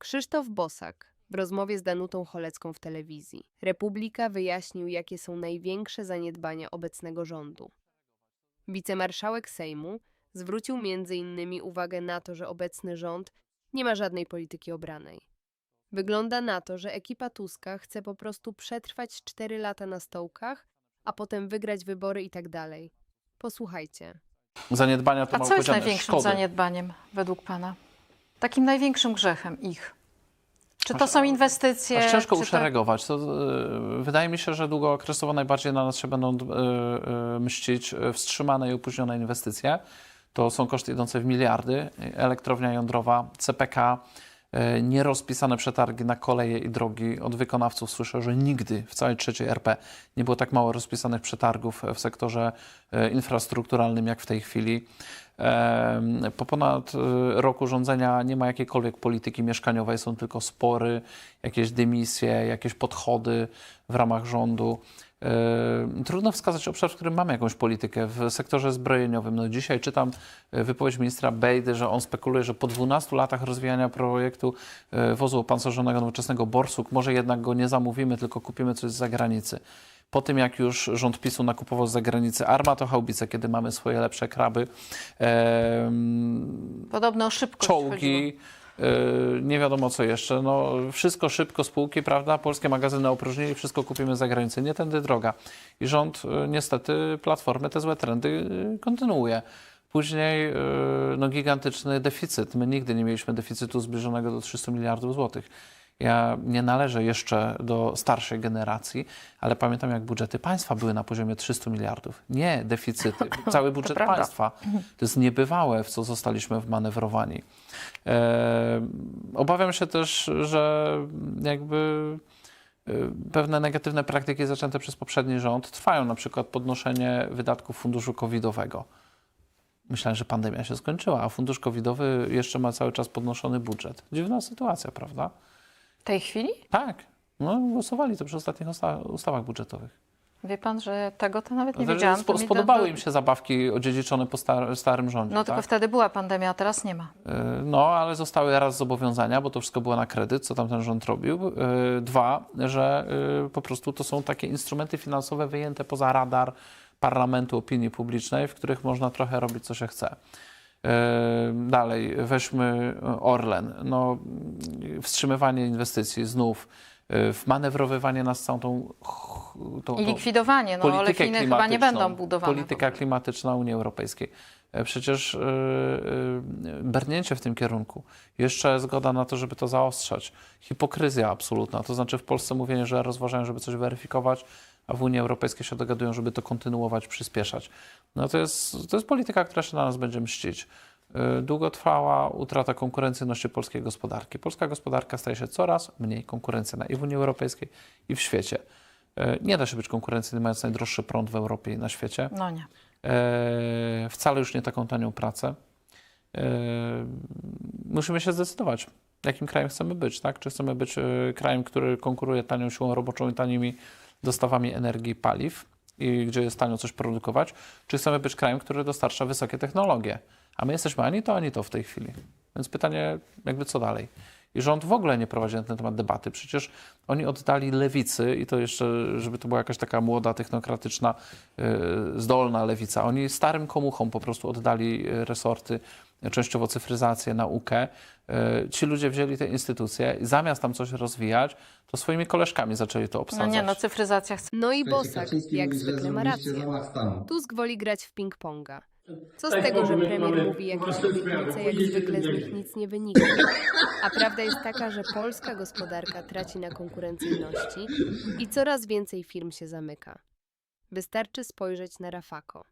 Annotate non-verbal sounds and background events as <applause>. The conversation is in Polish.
Krzysztof Bosak w rozmowie z Danutą Cholecką w telewizji. Republika wyjaśnił, jakie są największe zaniedbania obecnego rządu. Wicemarszałek Sejmu zwrócił m.in. uwagę na to, że obecny rząd nie ma żadnej polityki obranej. Wygląda na to, że ekipa Tuska chce po prostu przetrwać 4 lata na stołkach, a potem wygrać wybory i tak dalej. Posłuchajcie. Zaniedbania to A co jest powiedziane, największym szkody. zaniedbaniem według Pana? Takim największym grzechem ich? Czy to są inwestycje? Aż ciężko czy uszeregować. To, e, wydaje mi się, że długookresowo najbardziej na nas się będą e, e, mścić wstrzymane i opóźnione inwestycje. To są koszty idące w miliardy. Elektrownia jądrowa, CPK, nierozpisane przetargi na koleje i drogi. Od wykonawców słyszę, że nigdy w całej trzeciej RP nie było tak mało rozpisanych przetargów w sektorze e, infrastrukturalnym jak w tej chwili. Po ponad e, roku rządzenia nie ma jakiejkolwiek polityki mieszkaniowej, są tylko spory, jakieś dymisje, jakieś podchody w ramach rządu. Trudno wskazać obszar, w którym mamy jakąś politykę. W sektorze zbrojeniowym, no dzisiaj czytam e, wypowiedź ministra Bejdy, że on spekuluje, że po 12 latach rozwijania projektu e, wozu opancerzonego nowoczesnego Borsuk, może jednak go nie zamówimy, tylko kupimy coś z zagranicy. Po tym, jak już rząd PiSu nakupował z zagranicy armatochaubice, kiedy mamy swoje lepsze kraby, em, Podobno o szybkość chodziło. Czołgi, y, nie wiadomo co jeszcze. No, wszystko szybko, spółki, prawda? Polskie magazyny opróżnili, wszystko kupimy z zagranicy. Nie tędy droga. I rząd y, niestety Platformy te złe trendy y, kontynuuje. Później no, gigantyczny deficyt. My nigdy nie mieliśmy deficytu zbliżonego do 300 miliardów złotych. Ja nie należę jeszcze do starszej generacji, ale pamiętam, jak budżety państwa były na poziomie 300 miliardów. Nie deficyty, <laughs> cały budżet prawda. państwa. To jest niebywałe, w co zostaliśmy wmanewrowani. E, obawiam się też, że jakby e, pewne negatywne praktyki zaczęte przez poprzedni rząd trwają, na przykład podnoszenie wydatków funduszu covidowego. Myślałem, że pandemia się skończyła, a fundusz covidowy jeszcze ma cały czas podnoszony budżet. Dziwna sytuacja, prawda? W tej chwili? Tak. No, głosowali to przy ostatnich usta- ustawach budżetowych. Wie Pan, że tego to nawet nie Znaczy, wiedziałam. spo- spodobały do- im się zabawki odziedziczone po star- starym rządzie. No tylko tak? wtedy była pandemia, a teraz nie ma. Y, No, ale zostały raz zobowiązania, bo to wszystko było na kredyt, co tam ten rząd robił. Y, Dwa, że y, po prostu to są takie instrumenty finansowe wyjęte poza radar parlamentu, opinii publicznej, w których można trochę robić, co się chce. Dalej, weźmy Orlen. No, wstrzymywanie inwestycji znów, y, wmanewrowywanie nas całą tą, ch- tą, I tą likwidowanie, no ale Chiny chyba nie będą budowane. Polityka klimatyczna Unii Europejskiej. E, Przecież brnięcie w tym kierunku, jeszcze zgoda na to, żeby to zaostrzać. Hipokryzja absolutna, to znaczy w Polsce mówienie, że rozważają, żeby coś weryfikować, a w Unii Europejskiej się dogadują, żeby to kontynuować, przyspieszać. No to jest, to jest polityka, która się na nas będzie mścić. Yy, Długotrwała utrata konkurencyjności polskiej gospodarki. Polska gospodarka staje się coraz mniej konkurencyjna i w Unii Europejskiej, i w świecie. Yy, Nie da się być konkurencyjnym, mając najdroższy prąd w Europie i na świecie No nie. e, wcale już nie taką tanią pracę. Musimy się zdecydować, jakim krajem chcemy być, tak? Czy chcemy być krajem, który konkuruje tanią siłą roboczą i tanimi dostawami energii paliw i gdzie jest tanio coś produkować, czy chcemy być krajem, który dostarcza wysokie technologie. A my jesteśmy ani to, ani to w tej chwili. Więc pytanie, jakby co dalej? I rząd w ogóle nie prowadzi na ten temat debaty. Przecież oni oddali lewicy, i to jeszcze, żeby to była jakaś taka młoda, technokratyczna, y, zdolna lewica. Oni starym komuchom po prostu oddali y, resorty, częściowo cyfryzację, naukę. Y, Ci ludzie wzięli te instytucje i zamiast tam coś rozwijać, to swoimi koleżkami zaczęli to No obsadzać. nie, no cyfryzacja chce. No i Bosak, jak zwykle ma rację. Tusk woli grać w ping-ponga. Co z Tak, tego, że premier mówi jakieś obietnice, jak zwykle z nich nic nie wynika. A prawda jest taka, że polska gospodarka traci na konkurencyjności i coraz więcej firm się zamyka. Wystarczy spojrzeć na Rafako.